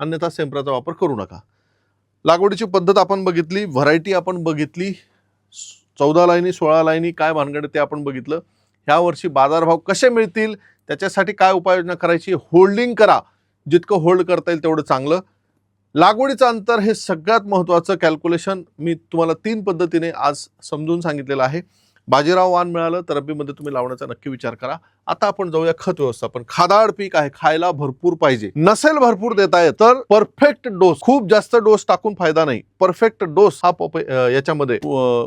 अन्यथा सेंप्राचा वापर करू नका. लागवडीची पद्धत आपण बघितली व्हरायटी आपण बघितली चौदा लाईनी सोळा लाईनी काय भानगड ते आपण बघितलं. ह्या वर्षी बाजारभाव कसे मिळतील त्याच्यासाठी काय उपाययोजना करायची होल्डिंग करा. जितकं होल्ड करता येईल तेवढं चांगलं. लागवडीचं अंतर हे सगळ्यात महत्त्वाचं कॅल्क्युलेशन मी तुम्हाला तीन पद्धतीने आज समजून सांगितलेलं आहे. बाजीराव वाण मिळालं तर रब्बीमध्ये तुम्ही लावण्याचा नक्की विचार करा. आता आपण जाऊया खत व्यवस्थापन. खादाड पीक आहे खायला भरपूर पाहिजे. नसेल भरपूर देता येत तर परफेक्ट डोस खूप जास्त डोस टाकून फायदा नाही. परफेक्ट डोस हा याच्यामध्ये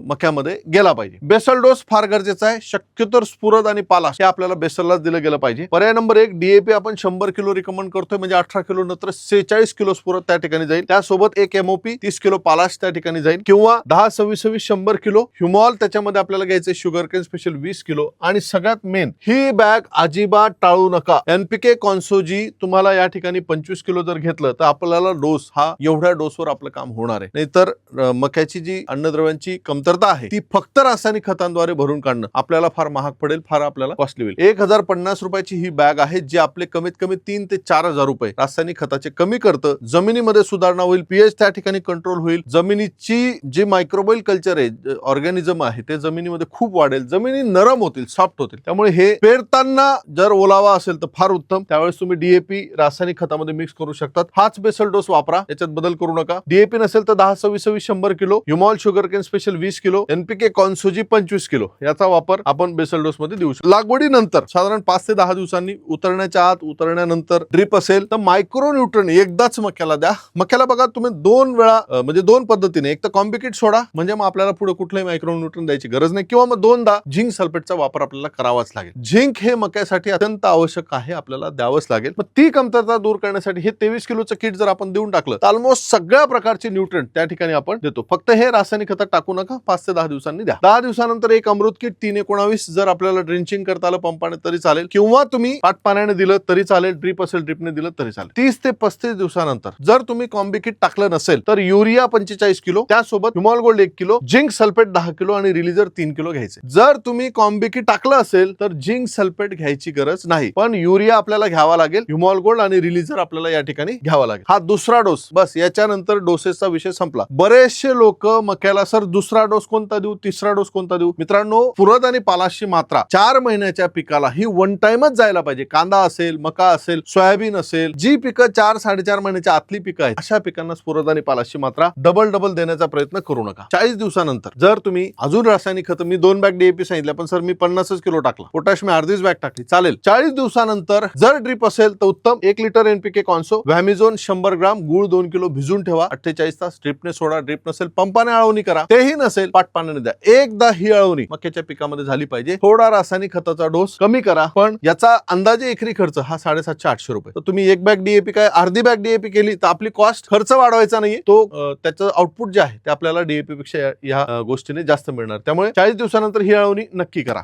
मक्यामध्ये गेला पाहिजे. बेसल डोस फार गरजेचा आहे. शक्यतो स्फुरद आणि पालास हे आपल्याला बेसललाच दिलं गेलं पाहिजे. पर्याय नंबर एक डीएपी आपण शंभर किलो रिकमेंड करतोय म्हणजे अठरा किलो नंतर सेहेचाळीस किलो स्फुरद त्या ठिकाणी जाईल. त्यासोबत एक एमओपी तीस किलो पालाश त्या ठिकाणी जाईल. किंवा दहा सव्वीस सव्वीस शंभर किलो ह्युमॉल त्याच्यामध्ये आपल्याला घ्यायचे शुगर केन स्पेशल वीस किलो. आणि सगळ्यात मेन ही बॅग अजिबात टाळू नका. एनपीके कॉन्सोजी तुम्हाला या ठिकाणी पंचवीस किलो जर घेतलं तर आपल्याला डोस हा एवढ्या डोसवर आपलं काम होणार आहे. नाहीतर मक्याची जी अन्नद्रव्यांची कमतरता आहे ती फक्त रासायनिक खतांद्वारे भरून काढणं आपल्याला फार महाग पडेल फार आपल्याला कॉस्टली होईल. एक हजार पन्नास रुपयाची ही बॅग आहे जी आपले कमीत कमी तीन ते चार हजार रुपये रासायनिक खताचे कमी करतं. जमिनीमध्ये सुधारणा होईल पीएच त्या ठिकाणी कंट्रोल होईल. जमिनीची जी मायक्रोबाईल कल्चर आहे ऑर्गॅनिझम आहे ते जमिनीमध्ये खूप वाढेल. जमिनी नरम होतील सॉफ्ट होतील. त्यामुळे हे पेरताना जर ओलावा असेल तर फार उत्तम. त्यावेळेस तुम्ही डीएपी रासायनिक खतामध्ये मिक्स करू शकतात. हाच बेसल डोस वापरा. याच्यात बदल करू नका. डीएपी नसेल तर दहा सव्वीस सव्वीस शंभर किलो. युमॉल शुगर केन स्पेशल वीस किलो. एनपीके कॉन्सोजी पंचवीस किलो. याचा वापर आपण बेसल डोस मध्ये देऊ शकतो. लागवडीनंतर साधारण पाच ते दहा दिवसांनी उतरण्याच्या आत उतरण्यानंतर ड्रिप असेल तर मायक्रो न्यूट्रन एकदाच मक्याला द्या. मक्याला बघा तुम्ही दोन वेळा म्हणजे दोन पद्धतीने एक तर कॉम्बिकेट सोडा म्हणजे मग आपल्याला पुढे कुठलंही मायक्रो न्यूट्रन द्यायची गरज नाही. किंवा मग दोनदा झिंक सल्फेटचा वापर आपल्याला करावाच लागेल. झिंक हे मक्यासाठी अत्यंत आवश्यक आहे आपल्याला द्यावंच लागेल. मग ती कमतरता दूर करण्यासाठी हे तेवीस किलोचं किट जर आपण देऊन टाकलं तर ऑलमोस्ट सगळ्या प्रकारचे न्यूट्रंट त्या ठिकाणी आपण देतो. फक्त हे रासायनिक खतात टाकू नका पाच ते दहा दिवसांनी द्या. दहा दिवसानंतर एक अमृत किट तीन एकोणावीस जर आपल्याला ड्रिंचिंग करता आलं पंपाने तरी चालेल किंवा तुम्ही पाठ पाण्याने दिलं तरी चालेल ड्रीप असेल ड्रिपने दिलं तरी चालेल. तीस ते पस्तीस दिवसानंतर जर तुम्ही कॉम्बी किट टाकलं नसेल तर युरिया पंचेचाळीस किलो त्यासोबत हिमॉल गोल्ड एक किलो झिंक सल्फेट दहा किलो आणि रिलीजर तीन किलो घ्यायचे. जर तुम्ही कॉम्बी किट टाकलं असेल तर झिंक सल्फेट घ्यायची गरज नाही. पण युरिया आपल्याला घ्यावा लागेल ह्युमॉल गोल्ड आणि रिलीजर आपल्याला या ठिकाणी घ्यावा लागेल. हा दुसरा डोस. बस याच्यानंतर डोसेसचा विषय संपला. बरेचसे लोक मक्याला सर दुसरा डोस कोणता देऊ? तिसरा डोस कोणता देऊ? मित्रांनो पुरद आणि पालाशी मात्रा चार महिन्याच्या पिकाला ही वन टाइमच जायला पाहिजे. कांदा असेल मका असेल सोयाबीन असेल जी पिकं चार साडेचार महिन्याच्या आतली पिकं आहेत अशा पिकांना स्फुरद आणि पालाशी मात्रा डबल डबल देण्याचा प्रयत्न करू नका. चाळीस दिवसानंतर जर तुम्ही अजून रासायनिक खत मी दोन बॅग डीएपी सांगितलं पण सर मी पन्नासच किलो टाकला. पोटॅश मी अर्धीच बॅग टाकली. चालेल. चाळीस दिवसानंतर जर ड्रीप असेल तर उत्तम एक लिटर एनपीके कॉन्सो व्हॅमिझोन शंभर ग्राम गुळ दोन किलो भिजून ठेवा. अठ्ठेचाळीस तास ड्रिपने सोडा. ड्रिप नसेल पंपाने अळवणी करा. तेही नसेल पाट पाण्याने द्या. एकदा ही अळवणी मक्याच्या पिकामध्ये झाली पाहिजे. थोडा रासायनिक खताचा डोस कमी करा. पण याचा अंदाजे एकरी खर्च हा साडेसातशे आठशे रुपये. तर तुम्ही एक बॅग डीएपी काय अर्धी बॅग डीएपी केली तर आपली कॉस्ट खर्च वाढवायचा नाही तो त्याचं आउटपुट जे आहे ते आपल्याला डीएपी पेक्षा या- गोष्टीने जास्त मिळणार. त्यामुळे चाळीस दिवसानंतर ही अळवणी नक्की करा.